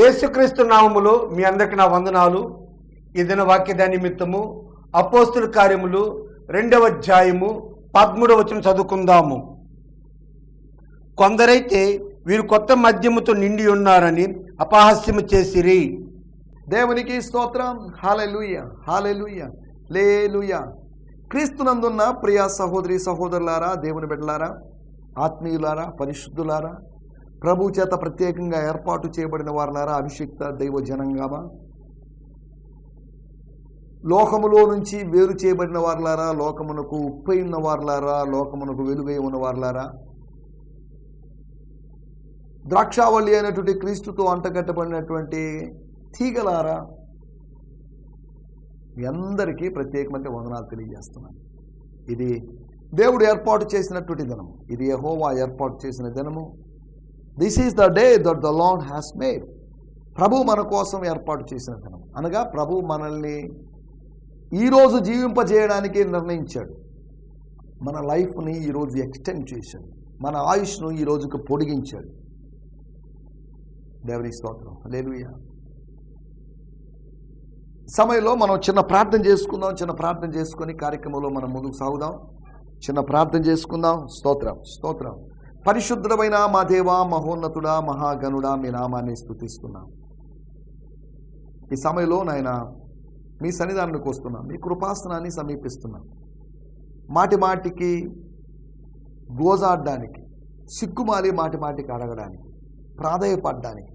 యేసుక్రీస్తు నామములో మీ అందరికి నా వందనాలు. ఇదిన వాక్యదా నిమిత్తము అపోస్తుల కార్యములు రెండవ అధ్యాయము పదమూడవ వచ్చిన చదువుకుందాము. కొందరైతే వీరు కొత్త మద్యముతో నిండి ఉన్నారని అపహాస్యము చేసిరి. దేవునికి స్తోత్రం. హాలెలుయ హాలెలుయ లేలుయ క్రీస్తునందున్న ప్రియా సహోదరి సహోదరులారా దేవుని బిడ్డలారా ఆత్మీయులారా పరిశుద్ధులారా ప్రభు చేత ప్రత్యేకంగా ఏర్పాటు చేయబడిన వారులారా అభిషిక్త దైవ జనంగామా? లోకములో నుంచి వేరు చేయబడిన వారులారా లోకమునకు ఉప్పై ఉన్న వారులారా లోకమునకు వెలుగై ఉన్న వారులారా? ద్రాక్షావళి అయినటువంటి క్రీస్తుతో అంటగట్టబడినటువంటి తీగలారా? మీ అందరికీ ప్రత్యేకమైన వందనాలు తెలియజేస్తున్నాను. ఇది దేవుడు ఏర్పాటు చేసినటువంటి దినము. ఇది యహోవా ఏర్పాటు చేసిన దినము. This is the day that the Lord has made ప్రభు మన కోసం ఏర్పాటు చేసిన దినం అనగా ప్రభు మనల్ని ఈరోజు జీవింపజేయడానికి నిర్ణయించాడు. మన లైఫ్ని ఈరోజు ఎక్స్టెండ్ చేశాడు. మన ఆయుష్ను ఈ రోజుకు పొడిగించాడు. దేవుని స్తోత్రం. లేదు సమయంలో మనం చిన్న ప్రార్థన చేసుకుందాం చిన్న ప్రార్థన చేసుకొని కార్యక్రమంలో మనం ముందుకు సాగుదాం. చిన్న ప్రార్థన చేసుకుందాం. స్తోత్రం స్తోత్రం. పరిశుద్ధమైన మా దేవా మహోన్నతుడా మహాగణుడా మీ నామాన్ని స్థుతిస్తున్నాం. ఈ సమయంలో నాయన మీ సన్నిధానానికి వస్తున్నాం మీ కృపాసనాన్ని సమీపిస్తున్నాం. మాటి మాటికి గోజాడడానికి సిక్కుమాలి మాటి మాటికి అడగడానికి ప్రాధాయపడడానికి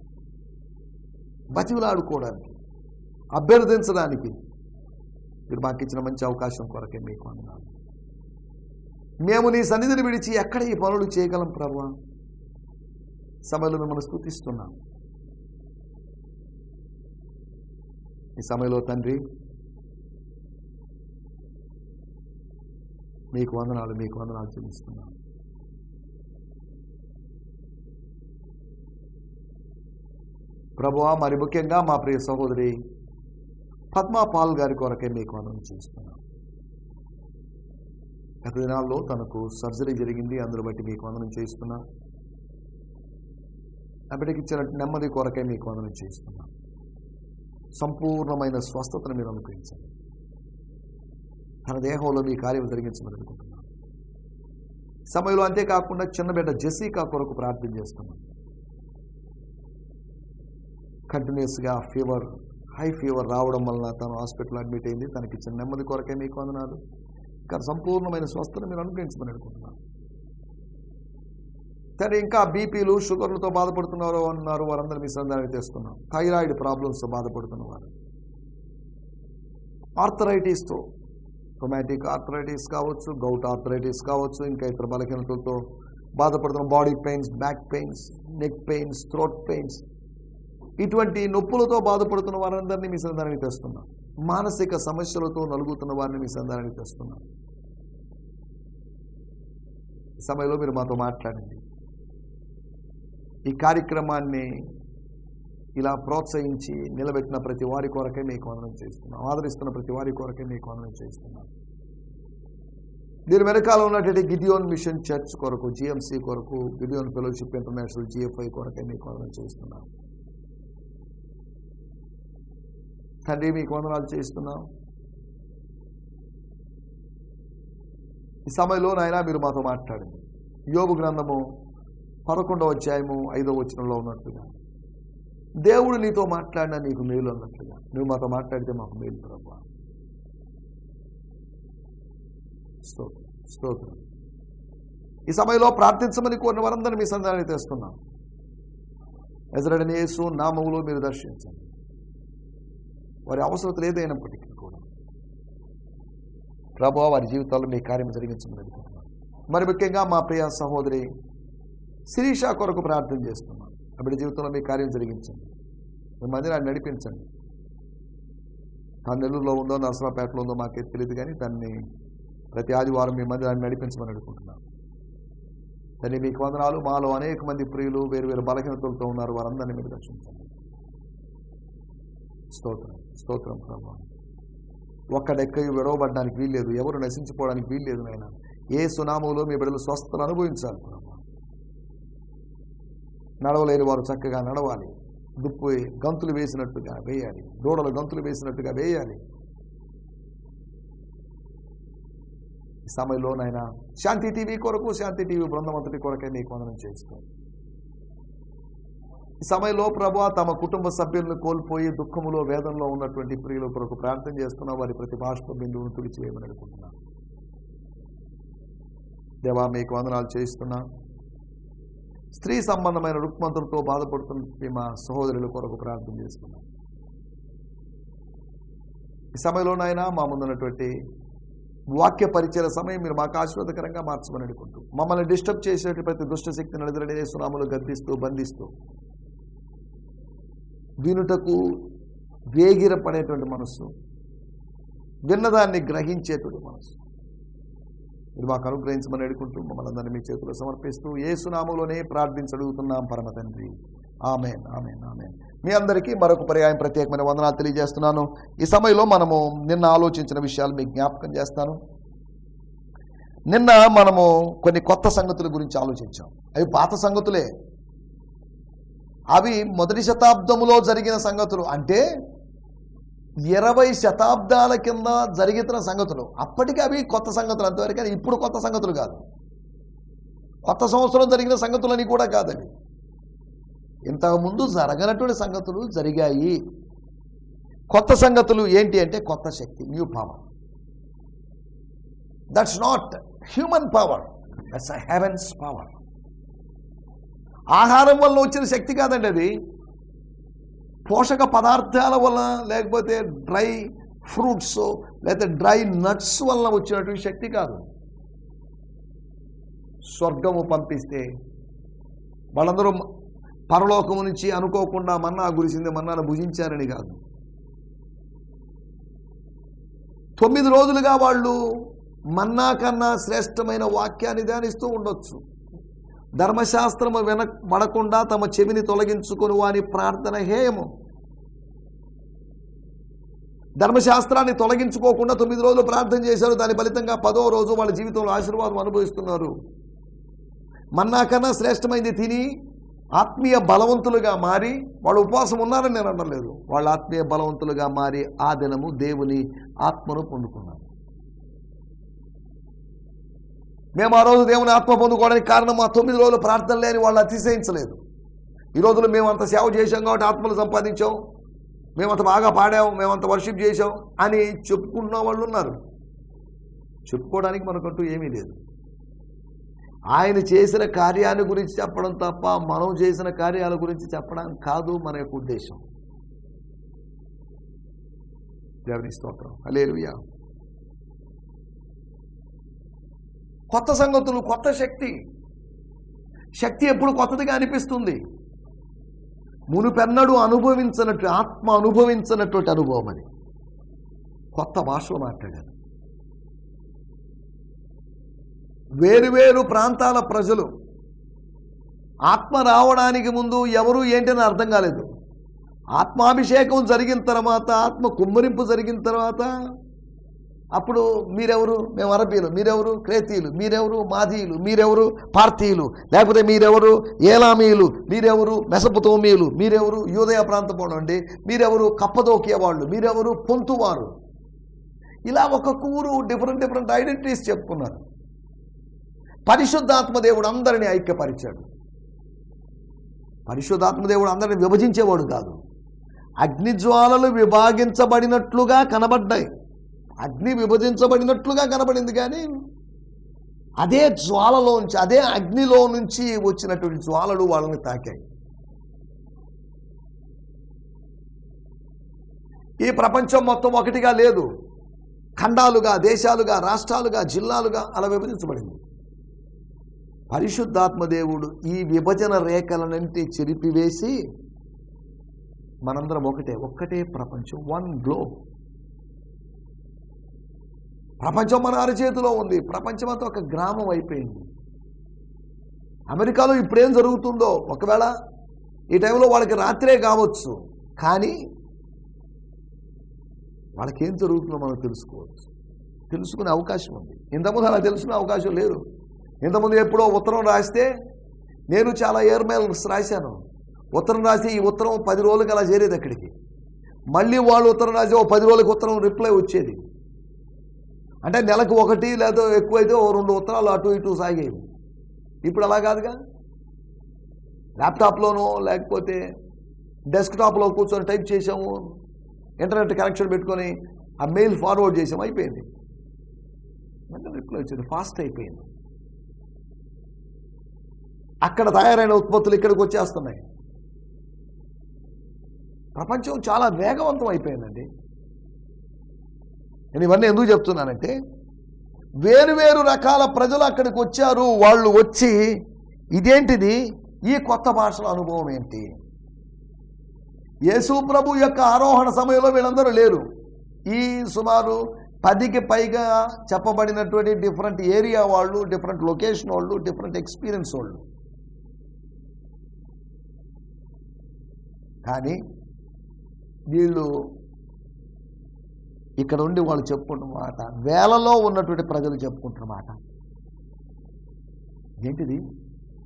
బతివులాడుకోవడానికి అభ్యర్థించడానికి మీరు మాకు ఇచ్చిన మంచి అవకాశం కొరకే మీకు అన్నాను మేము నీ సన్నిధిని విడిచి ఎక్కడ ఈ పనులు చేయగలం ప్రభు? సమయంలో మిమ్మల్ని స్థుతిస్తున్నాం. ఈ సమయంలో తండ్రి మీకు వందనాలు మీకు వందనాలు చెల్లిస్తున్నాను ప్రభువా మరి ముఖ్యంగా మా ప్రియ సహోదరి పద్మా పాల్ గారి కొరకే మీకు వందనం చేస్తున్నాం గత దినాల్లో తనకు సర్జరీ జరిగింది. అందులో బట్టి మీకు వందనం చేస్తున్నాం అప్పటికి ఇచ్చిన నెమ్మది కొరకే మీకు వందనం చేయిస్తున్నా. సంపూర్ణమైన స్వస్థతను మీరు అనుగ్రహించండి. తన దేహంలో మీ కార్యం జరిగించమని అనుకుంటున్నాం. సమయంలో అంతేకాకుండా చిన్న బిడ్డ జెసీకా కొరకు ప్రార్థన చేస్తున్నాను కంటిన్యూస్గా ఫీవర్ హై ఫీవర్ రావడం వలన తను హాస్పిటల్ అడ్మిట్ అయింది. తనకి చిన్న నెమ్మది కొరకే మీకు వందనాలు. ఇంకా సంపూర్ణమైన స్వస్థను మీరు అనుగ్రహించమని అనుకుంటున్నాను. సరే ఇంకా బీపీలు షుగర్లతో బాధపడుతున్నారు అన్నారు వారందరూ మీ సంధానం తెస్తున్నాం. థైరాయిడ్ ప్రాబ్లమ్స్తో బాధపడుతున్న వారు ఆర్థరైటిస్తో రొమాటిక్ ఆర్థరైటిస్ కావచ్చు గౌట్ ఆర్థరైటిస్ కావచ్చు ఇంకా ఇతర బలహీనతలతో బాధపడుతున్న body pains back pains neck pains throat pains ఇటువంటి నొప్పులతో బాధపడుతున్న వారందరినీ మీ సంధానానికి తెస్తున్నాం. మానసిక సమస్యలతో నలుగుతున్న వారిని మీ సంధానానికి తెస్తున్నాం. సమయంలో మీరు మాతో మాట్లాడండి. ఈ కార్యక్రమాన్ని ఇలా ప్రోత్సహించి నిలబెట్టిన ప్రతి వారి కొరకే మీకు వందనం చేస్తున్నాం. ఆదరిస్తున్న ప్రతి వారి కొరకే మీకు వందనం చేస్తున్నాం. దీని వెనకాల ఉన్నటువంటి గిడియోన్ మిషన్ చర్చ్ కొరకు జిఎంసి కొరకు గిడియోన్ ఫెలోషిప్ ఇంటర్నేషనల్ జిఎఫ్ఐ కొరకే మీకు వందనం చేస్తున్నాం. తండ్రి మీకు వందనాలు చేస్తున్నాం ఈ సమయంలో నాయన మీరు మాతో మాట్లాడండి. యోగు గ్రంథము పదకొండవ అధ్యాయము ఐదవ వచనంలో ఉన్నట్లుగా దేవుడు నీతో మాట్లాడినా నీకు మేలు అన్నట్లుగా నువ్వు మాతో మాట్లాడితే మాకు మేలు ప్రభు. స్తోత్రం స్తోత్రం. ఈ సమయంలో ప్రార్థించమని కోరిన వారందరినీ మీ సంధానాన్ని తెస్తున్నాం. ఎజరడని యేసు నామములో మీరు దర్శించండి. వారి అవసరత లేదైనప్పటికీ కూడా. ప్రభు వారి జీవితాల్లో మీ కార్యం జరిగించమని మరి ముఖ్యంగా మా ప్రియ సహోదరి శిరీష కొరకు ప్రార్థన చేస్తున్నాం అప్పటి జీవితంలో మీ కార్యం జరిగించండి. మీ మందిరాన్ని నడిపించండి. తాను నెల్లూరులో ఉందో నరసరాపేటలో ఉందో మాకే తెలియదు కానీ దాన్ని ప్రతి ఆదివారం మీ మందిరాన్ని నడిపించమని అడుగుతున్నాను. దాన్ని మీకు వందనాలు. మాలో అనేక మంది ప్రియులు వేరు వేరు బలహీనతలతో ఉన్నారు. వారందరినీ మీరు రక్షించండి స్తోత్రం స్తోత్రం ప్రభా. ఒక్కడెక్కయు విడవబడడానికి వీల్లేదు ఎవరు నశించిపోవడానికి వీల్లేదు నాయన. ఏ సునామంలో మీ బిడ్డలు స్వస్థలు అనుభవించాలి ప్రభా. నడవలేని వారు చక్కగా నడవాలి. దుప్పు గంతులు వేసినట్టుగా వేయాలి. దూడలు గంతులు వేసినట్టుగా వేయాలి. సమయంలోనైనా శాంతి టీవీ కొరకు శాంతి టీవీ బృందం అంతటి కొరకే నీకు వందనం చేసుకోండి ఈ సమయంలో ప్రభు తమ కుటుంబ సభ్యులను కోల్పోయి దుఃఖములో వేదంలో ఉన్నటువంటి ప్రియుల కొరకు ప్రార్థన చేస్తున్నా. వారి ప్రతి బాష్ప బిందువును తుడిచివేయమని అనుకుంటున్నాను దేవా మీకు వందనాలు చేయిస్తున్నా. స్త్రీ సంబంధమైన రుక్మంతులతో బాధపడుతున్న మా సహోదరుల కొరకు ప్రార్థన చేస్తున్నాం. ఈ సమయంలోనైనా మా ముందున్నటువంటి వాక్య పరిచయ సమయం మీరు మాకు ఆశీర్వాదకరంగా మార్చమని అనుకుంటూ మమ్మల్ని డిస్టర్బ్ చేసేటువంటి ప్రతి దుష్టశక్తిని శక్తిని సునాములు గద్దిస్తూ బంధిస్తూ వినుటకు వేగిరపడేటువంటి మనస్సు. విన్నదాన్ని గ్రహించేటువంటి మనస్సు. మీరు మాకు అనుగ్రహించమని అడుగుకుంటూ మమ్మల్ని అందరినీ మీ చేతుల్లో సమర్పిస్తూ ఏసునామంలోనే సునామంలోనే ప్రార్థించి అడుగుతున్నాం పరమ తండ్రి. Amen amen amen. మీ అందరికీ మరొక పర్యాయం ప్రత్యేకమైన వందనాలు తెలియజేస్తున్నాను. ఈ సమయంలో మనము నిన్న ఆలోచించిన విషయాలు మీకు జ్ఞాపకం చేస్తాను. నిన్న మనము కొన్ని కొత్త సంగతుల గురించి ఆలోచించాం. అవి పాత సంగతులే. అవి మొదటి శతాబ్దములో జరిగిన సంగతులు. అంటే ఇరవై శతాబ్దాల కింద జరిగిన సంగతులు. అప్పటికి అవి కొత్త సంగతులు. అంతవరకు ఇప్పుడు కొత్త సంగతులు కాదు. కొత్త సంవత్సరం జరిగిన సంగతులని కూడా కాదండి ఇంతకుముందు జరగనటువంటి సంగతులు జరిగాయి. కొత్త సంగతులు ఏంటి అంటే కొత్త శక్తి new power. That's not human power that's heaven's power ఆహారం వల్ల వచ్చిన శక్తి కాదండి అది. పోషక పదార్థాల వల్ల లేకపోతే డ్రై ఫ్రూట్స్ లేకపోతే డ్రై నట్స్ వల్ల వచ్చినటువంటి శక్తి కాదు. స్వర్గము పంపిస్తే వాళ్ళందరూ పరలోకము నుంచి అనుకోకుండా మన్నా గురిసింది మన్నాను భుజించారని కాదు. తొమ్మిది రోజులుగా వాళ్ళు మన్నా కన్నా శ్రేష్టమైన వాక్యాన్ని ధ్యానిస్తూ ఉండొచ్చు. ధర్మశాస్త్రము విన పడకుండా తమ చెవిని తొలగించుకొని వాని ప్రార్థన హేయము. ధర్మశాస్త్రాన్ని తొలగించుకోకుండా తొమ్మిది రోజులు ప్రార్థన చేశారు. దాని ఫలితంగా పదో రోజు వాళ్ళ జీవితంలో ఆశీర్వాదం అనుభవిస్తున్నారు. మన్నా కన్నా శ్రేష్టమైంది తిని ఆత్మీయ బలవంతులుగా మారి వాళ్ళు ఉపవాసం ఉన్నారని నేను అనలేదు. వాళ్ళు ఆత్మీయ బలవంతులుగా మారి ఆ దినము దేవుని ఆత్మను పొందుకున్నారు. మేము ఆ రోజు దేవుని ఆత్మ పొందుకోవడానికి కారణం మా తొమ్మిది రోజులు ప్రార్థన లేని వాళ్ళు అతిశయించలేదు. ఈ రోజులు మేము అంత సేవ చేశాం కాబట్టి ఆత్మలు సంపాదించాం. మేమంత బాగా పాడాం మేమంత వర్షిప్ చేశాం అని చెప్పుకుంటున్న వాళ్ళు ఉన్నారు. చెప్పుకోవడానికి మనకంటూ ఏమీ లేదు. ఆయన చేసిన కార్యాన్ని గురించి చెప్పడం తప్ప మనం చేసిన కార్యాల గురించి చెప్పడం కాదు మన యొక్క ఉద్దేశం. దేవుని స్తోత్రం. హల్లెలూయా. కొత్త సంగతులు కొత్త శక్తి. శక్తి ఎప్పుడు కొత్తదిగా అనిపిస్తుంది? మునుపెన్నడు అనుభవించినట్టు ఆత్మ అనుభవించినటువంటి అనుభవం అది. కొత్త భాషలో మాట్లాడారు. వేరువేరు ప్రాంతాల ప్రజలు ఆత్మ రావడానికి ముందు ఎవరు ఏంటని అర్థం కాలేదు. ఆత్మాభిషేకం జరిగిన తర్వాత ఆత్మ కుమ్మరింపు జరిగిన తర్వాత అప్పుడు మీరెవరు? మేము అరబీలు మీరెవరు? క్రేతీయులు. మీరెవరు? మాదీయులు. మీరెవరు? పార్థీయులు లేకపోతే మీరెవరు? ఏలామీయులు. మీరెవరు? మెసపుతోమీయులు. మీరెవరు? యూదయ ప్రాంతం అండి. మీరెవరు? కప్పదోకే వాళ్ళు మీరెవరు? పొంతువారు. ఇలా ఒక్కొక్క ఊరు డిఫరెంట్ డిఫరెంట్ ఐడెంటిటీస్ చెప్పుకున్నారు. పరిశుద్ధాత్మ దేవుడు అందరినీ ఐక్యపరిచాడు. పరిశుద్ధాత్మ దేవుడు అందరిని విభజించేవాడు కాదు. అగ్నిజ్వాలలు విభాగించబడినట్లుగా కనబడ్డాయి. అగ్ని విభజించబడినట్లుగా కనబడింది కానీ అదే జ్వాలలోంచి అదే అగ్నిలో నుంచి వచ్చినటువంటి జ్వాలలు వాళ్ళని తాకాయి. ఈ ప్రపంచం మొత్తం ఒకటిగా లేదు. ఖండాలుగా దేశాలుగా రాష్ట్రాలుగా జిల్లాలుగా అలా విభజించబడింది. పరిశుద్ధాత్మదేవుడు ఈ విభజన రేఖలనంటి చెరిపివేసి మనందరం ఒకటే ఒక్కటే ప్రపంచం వన్ గ్లోబ్. ప్రపంచం మన అరచేతిలో ఉంది. ప్రపంచం అంతా ఒక గ్రామం అయిపోయింది. అమెరికాలో ఇప్పుడేం జరుగుతుందో ఒకవేళ ఈ టైంలో వాళ్ళకి రాత్రే కావచ్చు. కానీ వాళ్ళకి ఏం జరుగుతుందో మనం తెలుసుకోవచ్చు. తెలుసుకునే అవకాశం ఉంది. ఇంతకుముందు అలా తెలుసుకునే అవకాశం లేదు. ఇంతకుముందు ఎప్పుడో ఉత్తరం రాస్తే నేను చాలా ఎయిర్ మెయిల్స్ రాశాను. ఉత్తరం రాసి ఈ ఉత్తరం పది రోజులకి అలా చేరేది అక్కడికి. మళ్ళీ వాళ్ళు ఉత్తరం రాసి ఓ పది రోజులకి ఉత్తరం రిప్లై వచ్చేది. అంటే నెలకు ఒకటి లేదో ఎక్కువైతే ఓ రెండు ఉత్తరాలు అటు ఇటు సాగేవి ఇప్పుడు అలా కాదుగా? ల్యాప్టాప్లోనో లేకపోతే డెస్క్టాప్లో కూర్చొని టైప్ చేసాము ఇంటర్నెట్ కనెక్షన్ పెట్టుకొని ఆ మెయిల్ ఫార్వర్డ్ చేసాము అయిపోయింది. వెంటనే రిప్లై వచ్చింది ఫాస్ట్ అయిపోయింది. అక్కడ తయారైన ఉత్పత్తులు ఇక్కడికి వచ్చేస్తున్నాయి. ప్రపంచం చాలా వేగవంతం అయిపోయిందండి. నేను ఇవన్నీ ఎందుకు చెప్తున్నానంటే వేరు వేరు రకాల ప్రజలు అక్కడికి వచ్చారు వాళ్ళు వచ్చి ఇదేంటిది? ఈ కొత్త భాషల అనుభవం ఏంటి? యేసు ప్రభు యొక్క ఆరోహణ సమయంలో వీళ్ళందరూ లేరు. ఈ సుమారు పదికి పైగా చెప్పబడినటువంటి డిఫరెంట్ ఏరియా వాళ్ళు డిఫరెంట్ లొకేషన్ వాళ్ళు డిఫరెంట్ ఎక్స్పీరియన్స్ వాళ్ళు. కానీ వీళ్ళు ఇక్కడ ఉండి వాళ్ళు చెప్పుకుంటున్న మాట వేలలో ఉన్నటువంటి ప్రజలు చెప్పుకుంటున్న మాట ఏంటిది?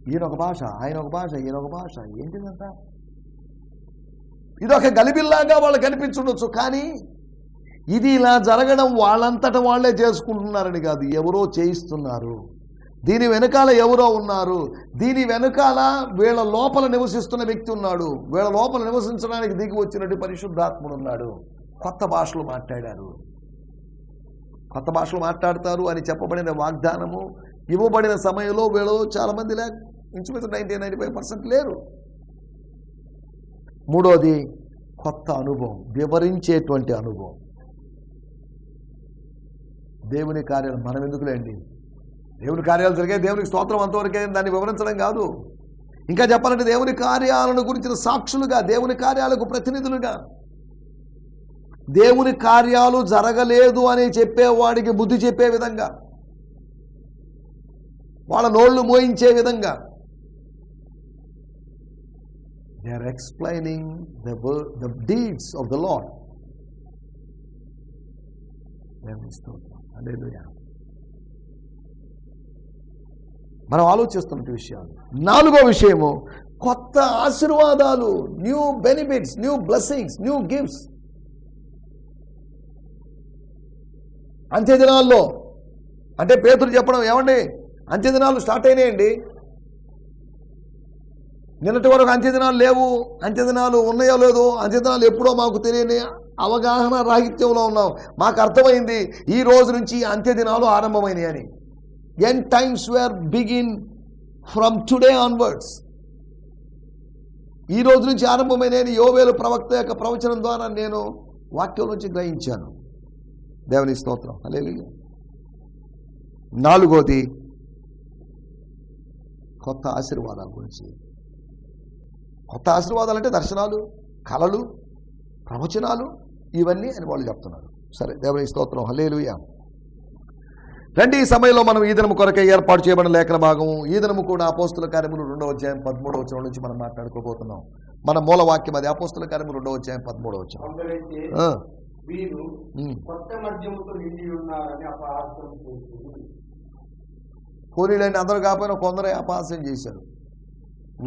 ఈయన ఒక భాష ఆయన ఒక భాష ఈయన ఒక భాష. ఏంటిదంతా? ఇది ఒక గలిబిల్లాగా వాళ్ళు కనిపించుండొచ్చు కానీ ఇది ఇలా జరగడం వాళ్ళంతట వాళ్ళే చేసుకుంటున్నారని కాదు. ఎవరో చేయిస్తున్నారు. దీని వెనకాల ఎవరో ఉన్నారు. దీని వెనకాల వీళ్ళ లోపల నివసిస్తున్న వ్యక్తి ఉన్నాడు. వీళ్ళ లోపల నివసించడానికి దిగి వచ్చినట్టు పరిశుద్ధాత్ముడు ఉన్నాడు. కొత్త భాషలు మాట్లాడారు. కొత్త భాషలు మాట్లాడతారు అని చెప్పబడిన వాగ్దానము ఇవ్వబడిన సమయంలో వీళ్ళు చాలామంది లేక ఇంచుమించు నైంటీ నైంటీ ఫైవ్ పర్సెంట్ లేరు. మూడోది కొత్త అనుభవం వివరించేటువంటి అనుభవం. దేవుని కార్యాలు మనం ఎందుకులేండి? దేవుని కార్యాలు జరిగే దేవునికి స్తోత్రం అంతవరకే దాన్ని వివరించడం కాదు. ఇంకా చెప్పాలంటే దేవుని కార్యాలను గురించిన సాక్షులుగా దేవుని కార్యాలకు ప్రతినిధులుగా దేవుని కార్యాలు జరగలేదు అని చెప్పేవాడికి బుద్ధి చెప్పే విధంగా వాళ్ళ నోళ్ళు మోయించే విధంగా. They are explaining the the deeds of the Lord మనం ఆలోచిస్తున్న విషయాలు నాలుగో విషయము కొత్త ఆశీర్వాదాలు new benefits new blessings new gifts అంత్య దినాల్లో. అంటే పేతులు చెప్పడం ఏమండి? అంత్య దినాలు స్టార్ట్ అయినాయండి. నిన్నటి వరకు అంత్యదినాలు లేవు. అంత్యదినాలు ఉన్నాయో లేదో అంత్యదినాలు ఎప్పుడో మాకు తెలియని అవగాహన రాహిత్యంలో ఉన్నాం. మాకు అర్థమైంది ఈ రోజు నుంచి అంత్యదినాలు ఆరంభమైనాయి అని end times were begin from today onwards ఈ రోజు నుంచి ఆరంభమైన యోవేలు ప్రవక్త యొక్క ప్రవచనం ద్వారా నేను వాక్యం నుంచి గ్రహించాను. దేవుని స్తోత్రం. హల్లెలూయా. నాలుగోది కొత్త ఆశీర్వాదాల గురించి. కొత్త ఆశీర్వాదాలు అంటే దర్శనాలు కళలు ప్రవచనాలు ఇవన్నీ అని వాళ్ళు చెప్తున్నారు. సరే దేవుని స్తోత్రం. హలేలుయ రండి ఈ సమయంలో మనం ఈ దినము కొరకే ఏర్పాటు చేయబడిన లేఖన భాగము ఈ దినము కూడా అపోస్తుల కార్యములు రెండవ అధ్యాయం పదమూడవ వచనం నుంచి మనం మాట్లాడుకోబోతున్నాం. మన మూల వాక్యం అది అపోస్తుల కార్యములు రెండవ అధ్యాయం పదమూడవ వచనం. ఆ, వీరు. కొత్త మద్యముతో నిండి ఉన్నారని చేసింది అందరూ కాకపోయినా కొందరే అపహాస్యం చేశారు.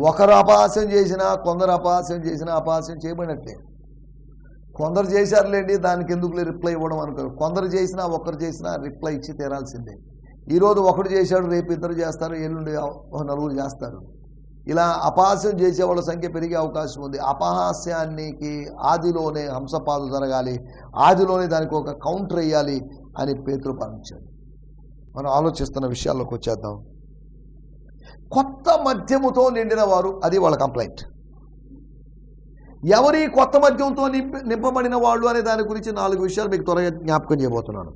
ఒకరు అపహాస్యం చేసినా కొందరు అపహాస్యం చేసినా అపహాస్యం చేయబడినట్లే కొందరు చేశారులేండి దానికి ఎందుకు రిప్లై ఇవ్వడం అనుకో కొందరు చేసినా ఒకరు చేసినా రిప్లై ఇచ్చి తీరాల్సిందే. ఈరోజు ఒకడు చేశాడు రేపు ఇద్దరు చేస్తారు ఎల్లుండి ఒక నలుగురు చేస్తారు. ఇలా అపహాస్యం చేసే వాళ్ళ సంఖ్య పెరిగే అవకాశం ఉంది. అపహాస్యానికి ఆదిలోనే హంసపాదు జరగాలి. ఆదిలోనే దానికి ఒక కౌంటర్ వేయాలి అని పేతులు భావించాడు మనం ఆలోచిస్తున్న విషయాల్లోకి వచ్చేద్దాం. కొత్త మద్యముతో నిండిన వారు అది వాళ్ళ కంప్లైంట్ ఎవరి కొత్త మద్యంతో నింపబడిన వాళ్ళు అనే దాని గురించి నాలుగు విషయాలు మీకు త్వరగా జ్ఞాపకం చేయబోతున్నాను.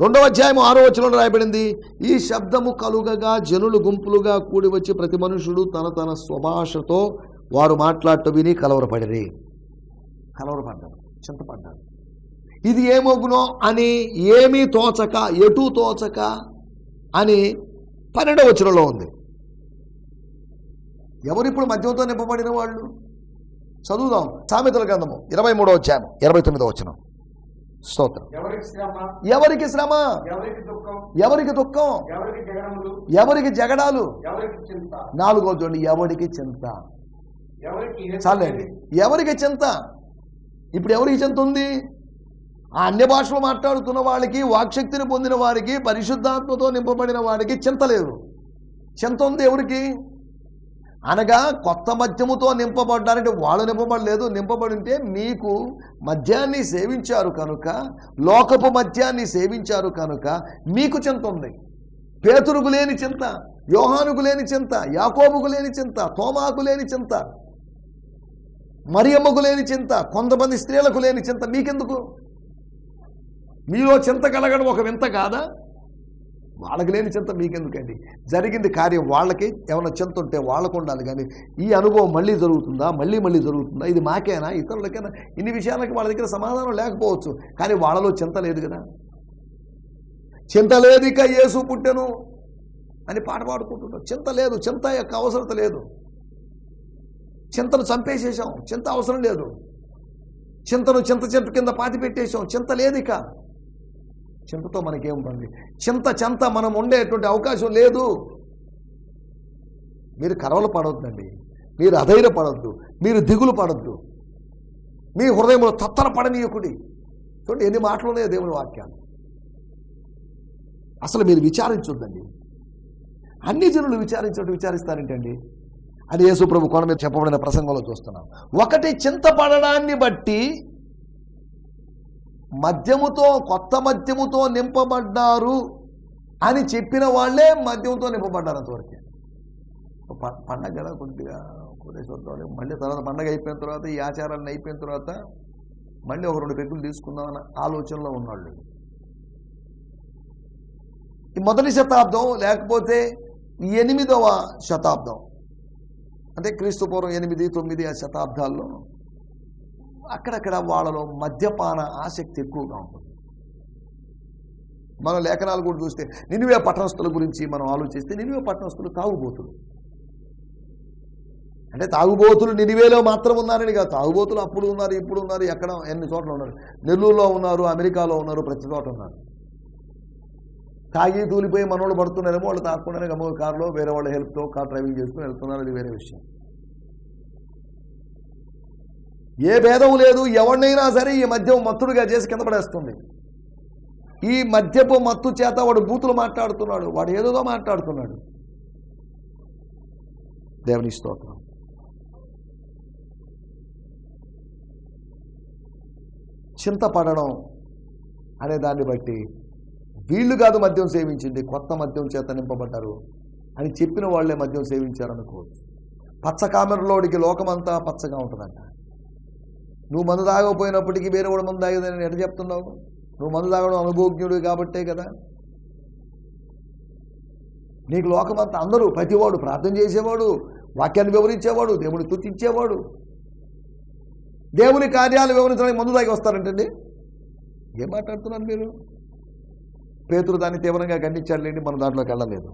రెండవ అధ్యాయము ఆరో వచనంలో రాయబడింది ఈ శబ్దము కలుగగా జనులు గుంపులుగా కూడి వచ్చి ప్రతి మనుషుడు తన తన స్వభాషతో వారు మాట్లాడటం విని కలవరపడిరి. కలవరపడ్డారు చింతపడ్డారు ఇది ఏమోగునో అని ఏమీ తోచక ఎటు తోచక అని పన్నెండవ వచనంలో ఉంది. ఎవరిప్పుడు మద్యంతో నింపబడిన వాళ్ళు? చదువుదాం సామెతల గ్రంథము ఇరవై మూడో వచ్చాము ఇరవై తొమ్మిదో వచ్చినాం స్తోత్రం. ఎవరికి శ్రమ? ఎవరికి దుఃఖం? ఎవరికి జగడాలు? నాలుగో చూడండి ఎవరికి చింత? చాలండి. ఎవరికి చింత? ఇప్పుడు ఎవరికి చింత ఉంది? ఆ అన్య భాషలు మాట్లాడుతున్న వాళ్ళకి వాక్శక్తిని పొందిన వారికి పరిశుద్ధాత్మతో నింపబడిన వారికి చింత లేదు. చింత ఉంది ఎవరికి? అనగా కొత్త మద్యముతో నింపబడ్డారంటే వాళ్ళు నింపబడలేదు. నింపబడి ఉంటే మీకు మద్యాన్ని సేవించారు కనుక లోకపు మద్యాన్ని సేవించారు కనుక మీకు చింత ఉంది. పేతురుకు లేని చింత యోహానుకు లేని చింత యాకోబుకు లేని చింత తోమాకు లేని చింత మరియమ్మకు లేని చింత కొంతమంది స్త్రీలకు లేని చింత మీకెందుకు? మీలో చింత కలగడం ఒక వింత కాదా? వాళ్ళకి లేని చింత మీకెందుకండి? జరిగింది కార్యం వాళ్ళకి ఏమైనా చింత ఉంటే వాళ్ళకు ఉండాలి కానీ ఈ అనుభవం మళ్ళీ జరుగుతుందా? మళ్ళీ మళ్ళీ జరుగుతుందా? ఇది మాకేనా? ఇతరులకైనా? ఇన్ని విషయాలకి వాళ్ళ దగ్గర సమాధానం లేకపోవచ్చు. కానీ వాళ్ళలో చింత లేదు కదా? చింత లేదు ఇక యేసు పుట్టెను అని పాట పాడుకుంటున్నాం చింత లేదు చింత యొక్క అవసరత లేదు. చింతను చంపేసేసాం చింత అవసరం లేదు. చింతను చింత చెట్టు కింద పాతి పెట్టేసాం చింత లేదు ఇక. చింతతో మనకేం పని? చింత చింత మనం ఉండేటువంటి అవకాశం లేదు. మీరు కరవలు పడవద్దండి మీరు అధైర్య పడవద్దు మీరు దిగులు పడద్దు. మీ హృదయంలో తత్తర పడనీయకుడి. చూడండి ఎన్ని మాటలు ఉన్నాయో దేవుని వాక్యాలు. అసలు మీరు విచారించొద్దండి. అన్ని జనులు విచారించట్టు విచారిస్తారేంటండి? అని యేసుప్రభు కోణ మీద చెప్పబడిన ప్రసంగంలో చూస్తున్నాం. ఒకటి చింతపడడాన్ని బట్టి మద్యముతో కొత్త మద్యముతో నింపబడ్డారు అని చెప్పిన వాళ్ళే మద్యంతో నింపబడ్డారు అంతవరకే. ప- పండగ కదా కొద్దిగా కొద్దిగా మళ్ళీ తర్వాత పండగ అయిపోయిన తర్వాత ఈ ఆచారాలను అయిపోయిన తర్వాత మళ్ళీ ఒక రెండు పెగ్గులు తీసుకుందామన్న ఆలోచనలో ఉన్నాళ్ళు. ఈ మొదటి శతాబ్దం లేకపోతే ఎనిమిదవ శతాబ్దం. అంటే క్రీస్తుపూర్వం ఎనిమిది తొమ్మిది ఆ శతాబ్దాల్లో అక్కడక్కడ వాళ్ళలో మద్యపాన ఆసక్తి ఎక్కువగా ఉంటుంది. మన లేఖనాలు కూడా చూస్తే నినివే పట్టణస్తుల గురించి మనం ఆలోచిస్తే నినివే పట్టణస్తులు తాగుబోతులు. అంటే తాగుబోతులు నినివేలో మాత్రం ఉన్నారని కాదు. తాగుబోతులు అప్పుడు ఉన్నారు ఇప్పుడు ఉన్నారు ఎక్కడ ఎన్ని చోట్ల ఉన్నారు? నెల్లూరులో ఉన్నారు అమెరికాలో ఉన్నారు ప్రతి చోట ఉన్నారు. తాగి తూలిపోయి మనోళ్ళు పడుతున్నారేమో వాళ్ళు తాగకుండానే గమ్మ కారులో వేరే వాళ్ళ హెల్ప్తో కార్ డ్రైవింగ్ చేసుకుని వెళ్తున్నారు అది వేరే విషయం. ఏ భేదం లేదు ఎవరినైనా సరే ఈ మద్యం మత్తుడుగా చేసి కింద పడేస్తుంది. ఈ మద్యపు మత్తు చేత వాడు బూతులు మాట్లాడుతున్నాడు వాడు ఏదోదో మాట్లాడుతున్నాడు. దేవుని స్తోత్రం. చింతపడడం అనే దాన్ని బట్టి వీళ్ళు కాదు మద్యం సేవించింది కొత్త మద్యం చేత నింపబడ్డారు అని చెప్పిన వాళ్ళే మద్యం సేవించారనుకోవచ్చు. పచ్చ కామెరలోడికి లోకమంతా పచ్చగా ఉంటుందంట. నువ్వు మందు తాగకపోయినప్పటికీ వేరే కూడా మందు తాగదని ఎట్లా చెప్తున్నావు? నువ్వు మందు తాగడం అనుభవజ్ఞుడు కాబట్టే కదా. నీకు లోకమంతా అందరూ ప్రతివాడు ప్రార్థన చేసేవాడు వాక్యాన్ని వివరించేవాడు దేవుని తుతించేవాడు దేవుని కార్యాలు వివరించడానికి మందు తాగి వస్తారంటండి. ఏం మాట్లాడుతున్నారు మీరు? పేతురు దాన్ని తీవ్రంగా ఖండించాడులేండి మనం దాంట్లోకి వెళ్ళలేదు.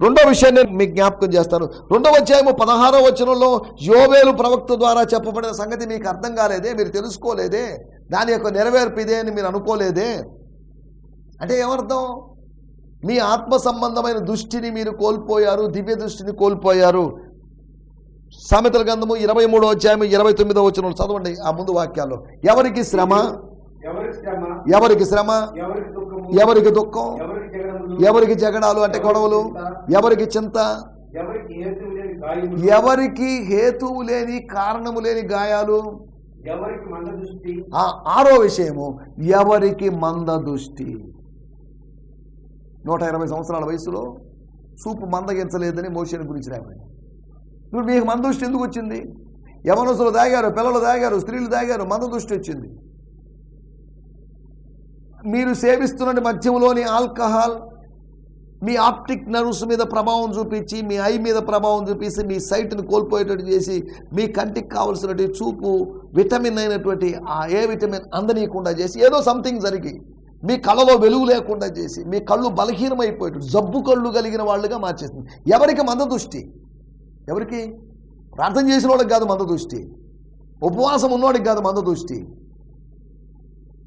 రెండో విషయాన్ని నేను మీకు జ్ఞాపకం చేస్తాను. రెండవ అధ్యాయము పదహారో వచనంలో యోవేలు ప్రవక్త ద్వారా చెప్పబడిన సంగతి మీకు అర్థం కాలేదే మీరు తెలుసుకోలేదే? దాని యొక్క నెరవేర్పు ఇదే అని మీరు అనుకోలేదే? అంటే ఏమర్థం? మీ ఆత్మ సంబంధమైన దృష్టిని మీరు కోల్పోయారు దివ్య దృష్టిని కోల్పోయారు. సామెతల గంధము ఇరవై మూడో అధ్యాయం ఇరవై తొమ్మిదో వచ్చిన చదవండి ఆ ముందు వాక్యాల్లో. ఎవరికి శ్రమ? ఎవరికి శ్రమ? ఎవరికి దుఃఖం? ఎవరికి జగడాలు అంటే గొడవలు? ఎవరికి చింత? ఎవరికి హేతువు లేని కారణము లేని గాయాలు? ఆరో విషయము ఎవరికి మంద దృష్టి? నూట ఇరవై సంవత్సరాల వయసులో చూపు మందగించలేదని మోషన్ గురించి రాయబడింది. ఇప్పుడు మీకు మంద దృష్టి ఎందుకు వచ్చింది? యవనసులు తాగారు పిల్లలు తాగారు స్త్రీలు తాగారు మంద దృష్టి వచ్చింది. మీరు సేవిస్తున్న మద్యంలోని ఆల్కహాల్ మీ ఆప్టిక్ నర్వ్స్ మీద ప్రభావం చూపించి మీ ఐ మీద ప్రభావం చూపించి మీ సైట్ని కోల్పోయేటట్టు చేసి మీ కంటికి కావలసినటువంటి చూపు విటమిన్ అయినటువంటి ఆ ఏ విటమిన్ అందనీయకుండా చేసి ఏదో సంథింగ్ జరిగి మీ కళ్ళలో వెలుగు లేకుండా చేసి మీ కళ్ళు బలహీనమైపోయేటట్టు జబ్బు కళ్ళు కలిగిన వాళ్ళుగా మార్చేసింది ఎవరికి మందదృష్టి? ఎవరికి? ప్రార్థన చేసిన వాళ్ళకి కాదు మంద దృష్టి ఉపవాసం ఉన్నవాడికి కాదు మందదృష్టి.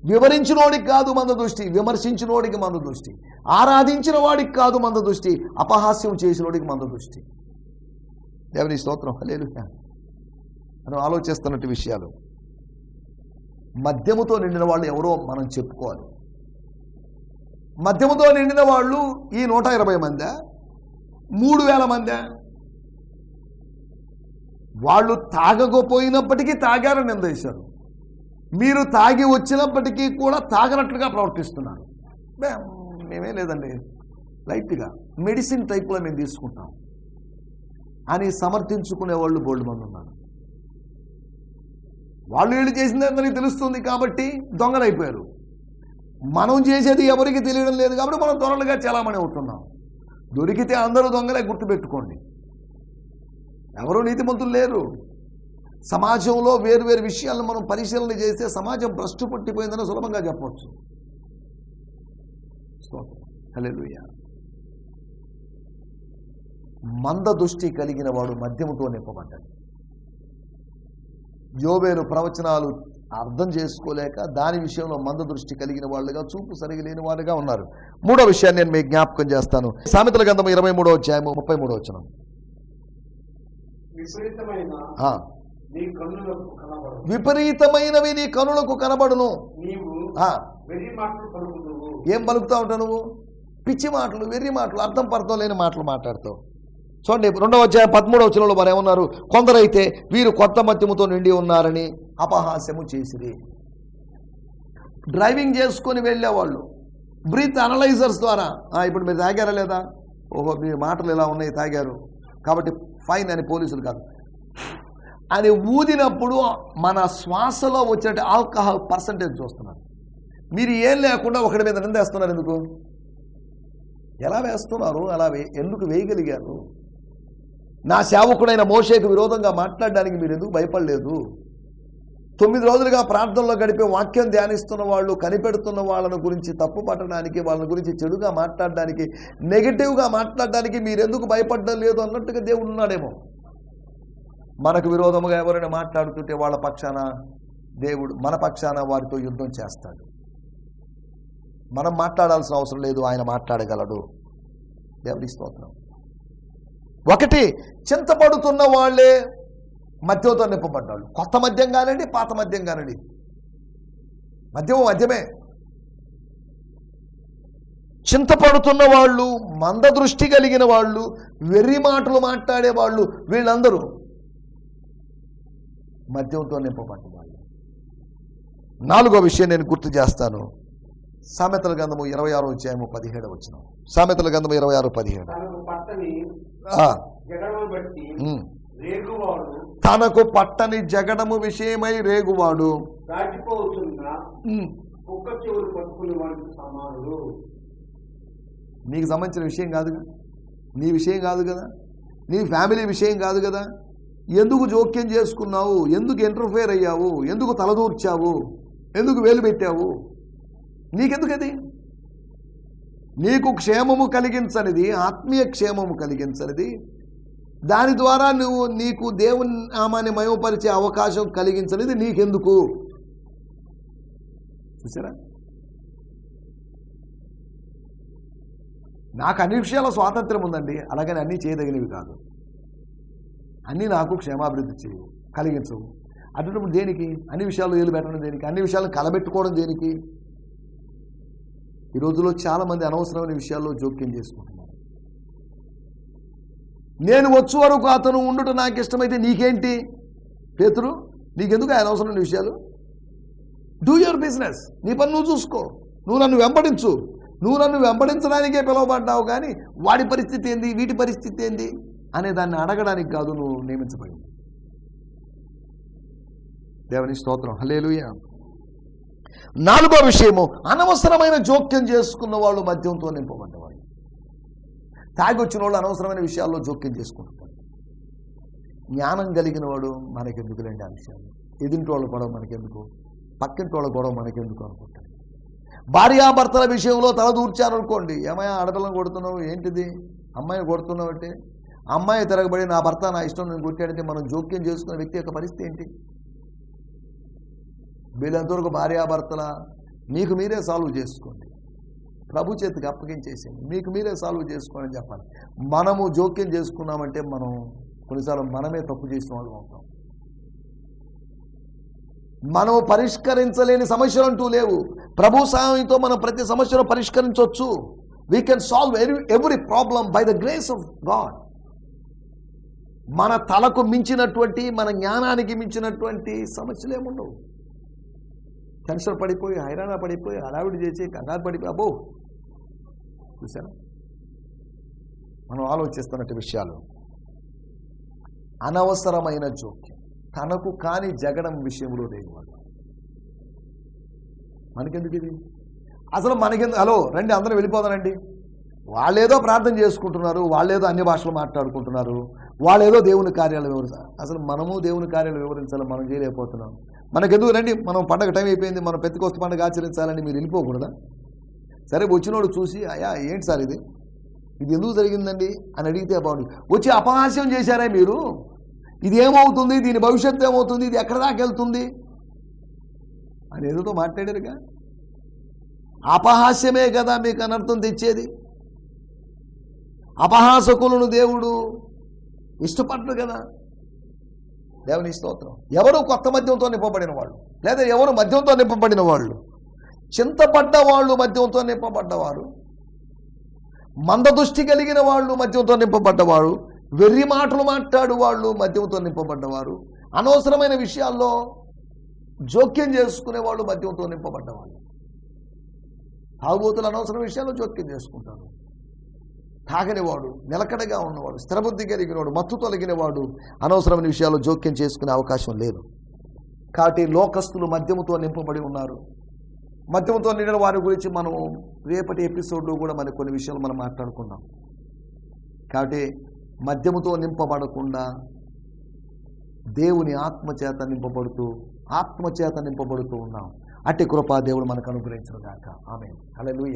వివరించినోడికి కాదు మంద దృష్టి విమర్శించినోడికి మంద దృష్టి ఆరాధించిన వాడికి కాదు మంద దృష్టి అపహాస్యం చేసినోడికి మంద దృష్టి. దేవుని స్తోత్రం. లేదు మనం ఆలోచిస్తున్నట్టు విషయాలు. మద్యముతో నిండిన వాళ్ళు ఎవరో మనం చెప్పుకోవాలి. మద్యముతో నిండిన వాళ్ళు ఈ నూట ఇరవై మందా? మూడు వేల మందా? వాళ్ళు తాగకపోయినప్పటికీ తాగారని నిందేశారు మీరు తాగి వచ్చినప్పటికీ కూడా తాగనట్లుగా ప్రవర్తిస్తున్నారు. మేమే లేదండి. లైట్గా మెడిసిన్ టైప్లో మేము తీసుకుంటాం. అని సమర్థించుకునే వాళ్ళు బోల్డ్ మంది ఉన్నారు. వాళ్ళు వీళ్ళు చేసింది అందరికీ తెలుస్తుంది కాబట్టి దొంగలైపోయారు. మనం చేసేది ఎవరికి తెలియడం లేదు కాబట్టి మనం దొరలుగా చలామణి అవుతున్నాం. దొరికితే అందరూ దొంగలే గుర్తుపెట్టుకోండి. ఎవరు నీతిమంతులు లేరు. సమాజంలో వేరు వేరు విషయాలను మనం పరిశీలన చేస్తే సమాజం భ్రష్టు పట్టిపోయిందని సులభంగా చెప్పవచ్చు. మంద దృష్టి కలిగిన వాడు మద్యముతో నింపబడ్డాడు. యోబేలు ప్రవచనాలు అర్థం చేసుకోలేక దాని విషయంలో మంద దృష్టి కలిగిన వాళ్ళుగా చూపు సరిగి లేని వారుగా ఉన్నారు. మూడో విషయాన్ని నేను మీకు జ్ఞాపకం చేస్తాను. సామెతల గంధం ఇరవై మూడో అధ్యాయము ముప్పై మూడో వచ్చిన విపరీతమైనవి నీ కనులకు కనబడును. ఏం పలుకుతా ఉంటావు నువ్వు? పిచ్చి మాటలు వెర్రి మాటలు అర్థం పడతావు లేని మాటలు మాట్లాడతావు. చూడండి రెండవ అధ్యాయం పదమూడవ వచనంలో వారు ఏమన్నారు? కొందరైతే వీరు కొత్త మత్యముతో నిండి ఉన్నారని అపహాస్యము చేసిరి. డ్రైవింగ్ చేసుకొని వెళ్ళేవాళ్ళు. బ్రీత్ అనలైజర్స్ ద్వారా. "ఆ, ఇప్పుడు మీరు తాగారా లేదా? ఓహో మీ మాటలు ఇలా ఉన్నాయి? తాగారు. కాబట్టి ఫైన్ అని పోలీసులు కాదు. అని ఊదినప్పుడు మన శ్వాసలో వచ్చే ఆల్కహాల్ పర్సంటేజ్ చూస్తున్నారు. మీరు ఏం లేకుండా ఒకటి మీద నిందేస్తున్నారు ఎందుకు? ఎలా వేస్తున్నారు? అలా ఎందుకు వేయగలిగారు? నా సేవకుడైన మోషేకు విరోధంగా మాట్లాడడానికి మీరు ఎందుకు భయపడలేదు? తొమ్మిది రోజులుగా ప్రార్థనలో గడిపే వాక్యం ధ్యానిస్తున్న వాళ్ళు కనిపెడుతున్న వాళ్ళని గురించి తప్పు పట్టడానికి వాళ్ళని గురించి చెడుగా మాట్లాడడానికి నెగిటివ్గా మాట్లాడడానికి మీరెందుకు భయపడడం లేదు అన్నట్టుగా దేవుడు ఉన్నాడేమో. మనకు విరోధముగా ఎవరైనా మాట్లాడుతుంటే వాళ్ళ పక్షాన దేవుడు మన పక్షాన వారితో యుద్ధం చేస్తాడు. మనం మాట్లాడాల్సిన అవసరం లేదు ఆయన మాట్లాడగలడు. దేవుడి స్తోత్రం. ఒకటి చింతపడుతున్న వాళ్ళే మద్యంతో నింపబడ్డాడు కొత్త మద్యం కానండి పాత మద్యం కానండి మద్యం మద్యమే. చింతపడుతున్న వాళ్ళు మంద దృష్టి కలిగిన వాళ్ళు వెర్రి మాటలు మాట్లాడే వాళ్ళు వీళ్ళందరూ మద్యంతో నింపబడ్డ వాళ్ళు నాలుగో విషయం నేను గుర్తు చేస్తాను. సామెతల గంధము ఇరవై ఆరో అధ్యాయము పదిహేడు వచ్చిన సామెతల గంధము ఇరవై ఆరు పదిహేడు. తనకు పట్టని జగడము విషయమై రేగువాడు. నీకు సంబంధించిన విషయం కాదు. నీ విషయం కాదు కదా. నీ ఫ్యామిలీ విషయం కాదు కదా. ఎందుకు జోక్యం చేసుకున్నావు? ఎందుకు ఇంటర్ఫేర్ అయ్యావు? ఎందుకు తలదూర్చావు? ఎందుకు వేలు పెట్టావు నీకెందుకు అది నీకు క్షేమము కలిగించనిది ఆత్మీయ క్షేమము కలిగించనిది. దాని ద్వారా నువ్వు నీకు దేవుని నామాన్ని మయమపరిచే అవకాశం కలిగించనిది నీకెందుకు? చూసారా? నాకు అన్ని విషయాల స్వాతంత్రం ఉందండి. అలాగని అన్నీ చేయదగినవి కాదు. అన్నీ నాకు క్షేమాభివృద్ధి చేయవు కలిగించవు. అటువంటిప్పుడు దేనికి? అన్ని విషయాలు ఏలు పెట్టడం దేనికి? అన్ని విషయాలను కలబెట్టుకోవడం దేనికి? ఈ రోజుల్లో చాలామంది అనవసరమైన విషయాల్లో జోక్యం చేసుకుంటున్నారు. నేను వచ్చు వరకు అతను ఉండుట నాకు ఇష్టమైతే నీకేంటి? పేతురు నీకెందుకు ఆయన అవసరమైన విషయాలు? డూ యువర్ బిజినెస్ నీ పని నువ్వు చూసుకో. నువ్వు నన్ను వెంబడించు. నువ్వు నన్ను వెంబడించడానికే పిలువబడ్డావు కానీ వాడి పరిస్థితి ఏంది? వీటి పరిస్థితి ఏంది? అనే దాన్ని అడగడానికి కాదు నువ్వు నియమించబడింది దేవుని స్తోత్రం. హలేలుయ నాలుగో విషయము అనవసరమైన జోక్యం చేసుకున్న వాళ్ళు మద్యంతో నింపబడ్డవాళ్ళు తాగి వచ్చిన వాళ్ళు అనవసరమైన విషయాల్లో జోక్యం చేసుకుంటారు. జ్ఞానం కలిగిన వాడు మనకెందుకులేండి ఆ విషయాలు? ఎదుటి వాళ్ళ గొడవ మనకెందుకు? పక్కింటి వాళ్ళ గొడవ మనకెందుకు అనుకుంటారు? భార్యాభర్తల విషయంలో తల దూర్చారనుకోండి. ఏమయ్యా ఆడపిల్లని కొడుతున్నావు ఏంటిది? అమ్మాయిని కొడుతున్నావు అంటే అమ్మాయి తిరగబడి నా భర్త నా ఇష్టం నేను కొట్టాడంటే మనం జోక్యం చేసుకున్న వ్యక్తి యొక్క పరిస్థితి ఏంటి? వీళ్ళంతవరకు భార్యాభర్తల? మీకు మీరే సాల్వ్ చేసుకోండి. ప్రభు చేతికి అప్పగించేసేయండి. మీకు మీరే సాల్వ్ చేసుకోండి అని చెప్పాలి. మనము జోక్యం చేసుకున్నామంటే మనం కొన్నిసార్లు మనమే తప్పు చేసిన వాళ్ళు అవుతాం. మనం పరిష్కరించలేని సమస్యలు అంటూ లేవు. ప్రభు సాయంతో మనం ప్రతి సమస్యను పరిష్కరించవచ్చు we can solve every every problem by the grace of God మన తలకు మించినటువంటి మన జ్ఞానానికి మించినటువంటి సమస్యలు ఏముండవు. టెన్షన్ పడిపోయి హైరాణ పడిపోయి హడావిడి చేసి కంగారు పడిపోయి అబ్బో! చూసారా మనం ఆలోచిస్తున్నట్టు విషయాలు. అనవసరమైన జోక్యం. తనకు కాని జగడం విషయంలో లేనివాడు మనకెందుకు ఇది? అసలు మనకెందుకు హలో రండి అందరూ వెళ్ళిపోదానండి వాళ్ళేదో ప్రార్థన చేసుకుంటున్నారు వాళ్ళేదో అన్ని భాషలు మాట్లాడుకుంటున్నారు. వాళ్ళేదో దేవుని కార్యాలు వివరిస్తారు అసలు మనము దేవుని కార్యాలు వివరించాలి? మనం చేయలేకపోతున్నాం. మనకెందుకు రండి? మనం పండగ టైం అయిపోయింది. మనం పెద్దకొస్త పండుగ ఆచరించాలని మీరు వెళ్ళిపోకూడదా? సరే వచ్చినోడు చూసి అయ్యా ఏంటి సార్ ఇది? ఇది ఎందుకు జరిగిందండి? అని అడిగితే బాగుంది వచ్చి అపహాస్యం చేశారే మీరు? ఇది ఏమవుతుంది? దీని భవిష్యత్తు ఏమవుతుంది? ఇది ఎక్కడ దాకా వెళ్తుంది? అని ఏదో మాట్లాడారుగా. అపహాస్యమే కదా మీకు అనర్థం తెచ్చేది? అపహాసకులను దేవుడు ఇష్టపడ్డు కదా. దేవుని స్తోత్రం. ఎవరు కొత్త మద్యంతో నింపబడిన వాళ్ళు? లేదా ఎవరు మద్యంతో నింపబడిన వాళ్ళు? చింతపడ్డ వాళ్ళు మద్యంతో నింపబడ్డవారు? మందదృష్టి కలిగిన వాళ్ళు మద్యంతో నింపబడ్డవారు? వెర్రి మాటలు మాట్లాడు వాళ్ళు మద్యంతో నింపబడ్డవారు? అనవసరమైన విషయాల్లో జోక్యం చేసుకునే వాళ్ళు మద్యంతో నింపబడ్డవాళ్ళు తాగుబోతులు అనవసర విషయాల్లో జోక్యం చేసుకుంటారు. తాగనివాడు నిలకడగా ఉన్నవాడు స్థిరబుద్ధి కలిగినవాడు మత్తు తొలగినవాడు అనవసరమైన విషయాల్లో జోక్యం చేసుకునే అవకాశం లేదు. కాబట్టి లోకస్తులు మద్యముతో నింపబడి ఉన్నారు. మద్యముతో నిండిన వారి గురించి మనం రేపటి ఎపిసోడ్లో కూడా మన కొన్ని విషయాలు మనం మాట్లాడుకుందాం. కాబట్టి మద్యముతో నింపబడకుండా దేవుని ఆత్మచేత నింపబడుతూ ఆత్మచేత నింపబడుతూ ఉన్నాం. అట్టి కృపా దేవుడు మనకు అనుగ్రహించిన దాకా ఆమె అలా లూయ